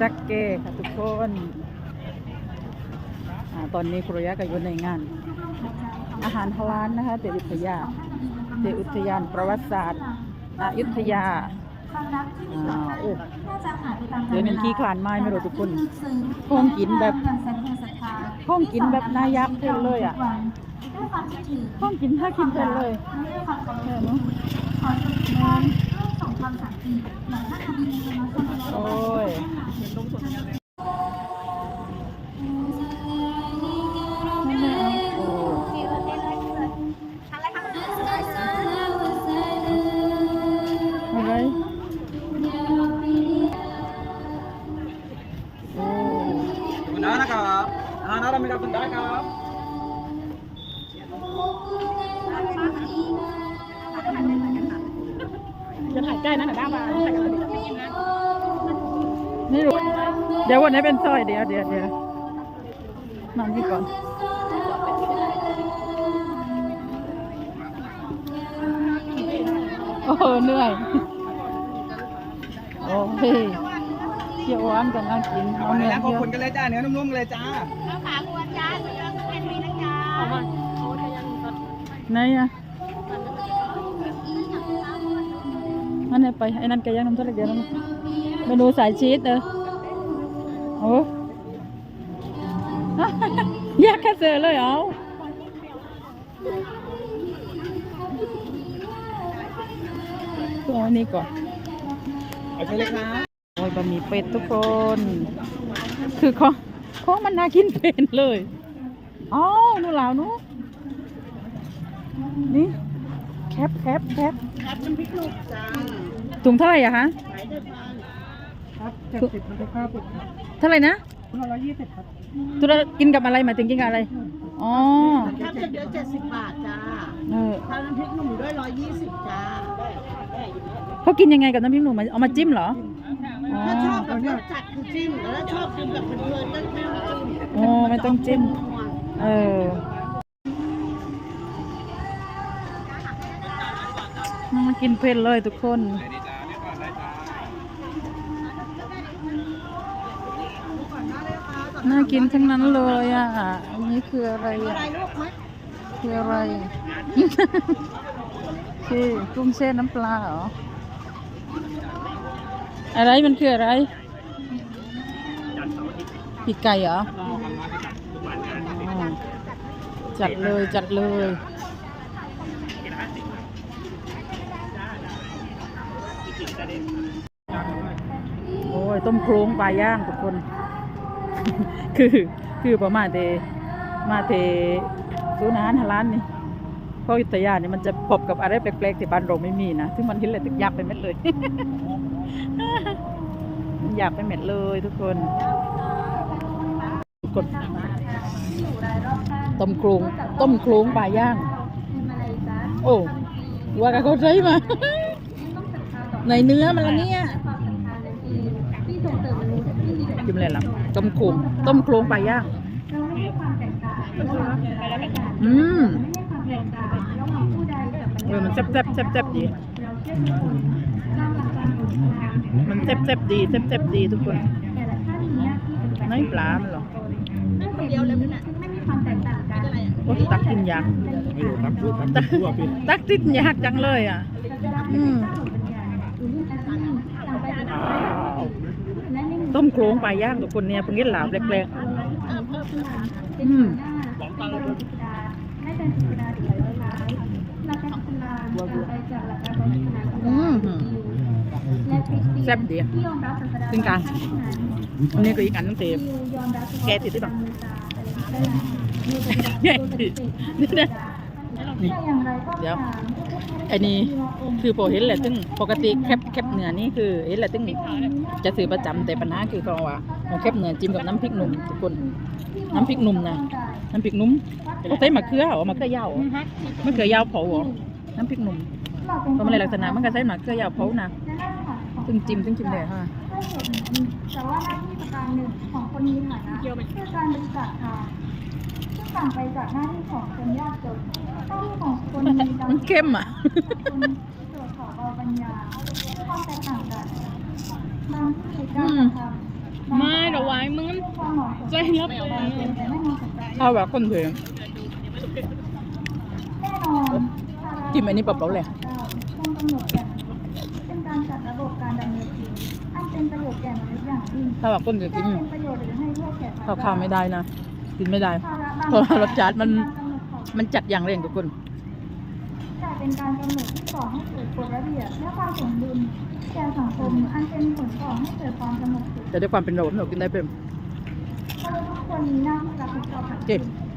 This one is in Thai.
จักเก้ค่ะทุกคนอตอนนี้ครูยะก็อยู่ในงาน อาหารฮาลานนะคะเตอุทยาเตอุทยานประวัติศาสตร์อยุธยาเดี๋ยวนี้ขี้คลานไม้ไม่รู้ทุกคนห้องกินแบบห้องกินแบบนายักษ์เพิ่นเลยอะห้องกินถ้ากินเพิ่นเลยเนี่ยเนาะ โอ้ยโอ้อะไรโอ้ Benda nakap. Anak orang mereka benda nakap. จะ เดี๋ยววันนี้เป็นสร้อยเดี๋ยวเดี๋ยวเดี๋ยวนั่งนี่ก่อนโอ้โหเหนื่อย โอ้ยเที่ยวหวานกันน่ากินเอา Awak เนื้อ nak เย kau อะ pun kelai dah, ni นุ่มๆเลยจ้าไหนอะอันนี้ไปไอ้นั่นไก่ย่างน้ำทะเลเดียวนั่นเมนูสายชีสเออ โอ้แยกแค่เจอเลยเอาตัวนี้ก่อน Okey lek nak. โอ้ยบะหมี่เป็ดทุกคน คือของของมันน่ากินเป็นเลยอ๋อนู่นเหล่านู้นนี่แคปแคปแคปครับน้ำพริกลูกจ้าถุงเท่าไหร่อะคะขายได้พัน ครับเจ็ดสิบมันจะค่าปุกเท่าไหร่นะคุณร้อยยี่สิบครับตุลากินกับอะไรหมายถึงกินกับอะไร อ๋อครับจะเดือนเจ็ดสิบบาทจ้าเออทานน้ำพริกหนุ่มด้วยร้อยยี่สิบจ้าเขากินยังไงกับน้ำพริกหนุ่มเอามาจิ้มเหรอ อ๋อ ถ้าชอบแบบรสจัดคือจิ้มแล้วถ้าชอบกินแบบเพลินๆก็ไม่ต้องจิ้มอ๋อไม่ต้องจิ้ม เออมากินเผ็ดเลยทุกคนน่ น่ากินทั้งนั้นเลยอะ อันนี้คืออะไรอะคืออะไร คือกุ้งเส้นน้ำปลาเหรอ อะไรมันคืออะไรปีกไก่เหรออ๋อจัดเลยจัดเลยโอ้ยต้มโครงปลาย่างทุกคน คือคือประมาณเตมาเตศูนย์อาหารร้านนี่เพราะอยุธยาเนี่ยมันจะพบกับอะไรแปลกๆที่บ้านเราไม่มีนะซึ่งมันเห็นเลยถึงยับไปเม็ดเลยมันอยากไปเม็ดเลยทุกคนกดต้มโครงต้มโครงปลาย่าง โอ้ว่ากับเขาใช้มาในเนื้อมันละเนี่ย กินอะไรล่ะต้มโครงต้มโครงปลาย่างอืมเออมันแซ่บแซ่บแซ่บแซ่บดี มันแซ่บแซ่บดีแซ่บแซ่บดีทุกคนไม่ปลามันหรอคนเดียวเลยนั่นน่ะไม่มีความแตกต่างกันอะไรอะโอ้ตักกินยากไม่รู้ครับรู้ครับทั่วพี่ตักติดยากจังเลยอะ อืม ต้มโครงปลาย่างทุกคนเนี่ยเพิ่งเห็นหลาบแปลกๆอืมอืมแซ่บดีอะซึ่งการอันนี้ก็อีกอันนึงเต็มแกติดได้ปะแกติด นี่เดี๋ยวไอ้นี่คือพอเห็นแหละซึ่งปกติแคบแคบเนื้อนี่คือเห็นแหละซึ่งจะซื้อประจำแต่ปัญหาคือเขาว่าเอาแคบเนื้อจิ้มกับน้ำพริกหนุ่มทุกคนน้ำพริกหนุ่มนะน้ำพริกหนุ่มเขาใส่มะเขือเหรอมะเขือยาวมะเขือยาวเผาหรอน้ำพริกหนุ่มก็ไม่ได้ลักษณะมันก็ใช้มักเกลือยาวเผานะตึงจิ้มตึงจิ้มเลยค่ะแต่ว่าหน้าที่ประการหนึ่งของคนมีฐานะคือการบริจาคทานซึ่ง ต่างไปจากหน้าที่ของคนยากจนหน้าที่ของคนมีกำลัมันงเข้มอะ คนตรวจสอบเอาปัญญาความแตกต่างกันบางที่การกระทำไม่ระวังมึงความเหมาะสมใจรับเลยแต่ไม่มีสมถ้าว่าคนเถื่อนแน่นอนจิ้มอันนี้เปล่าๆเลยต้องกำหนดแก่นเป็นการจัดระบบการดำเนินชีวิตอันเป็นประโยชน์แก่มนุษย์อย่างยิ่งถ้าว่าคนจะกินเป็นประโยชน์หรือให้โทษแก่ข้าวข้าวไม่ได้นะ กินไม่ได้ภาระบางเพราะว่ารสชาติมันการกำหนดของมันจัดอย่างแรงทุกคนแต่เป็นการกำหนดที่ก่อให้เกิดกฎระเบียบและความสมดุลแก่สังคมอันเป็นผลก่อให้เกิดความสงบสุขแต่ด้วยความเป็นเราเรากินได้เพิ่มมนุษย์ทุกคนมีหน้าที่รับผิดชอบต่างเจ็บกัน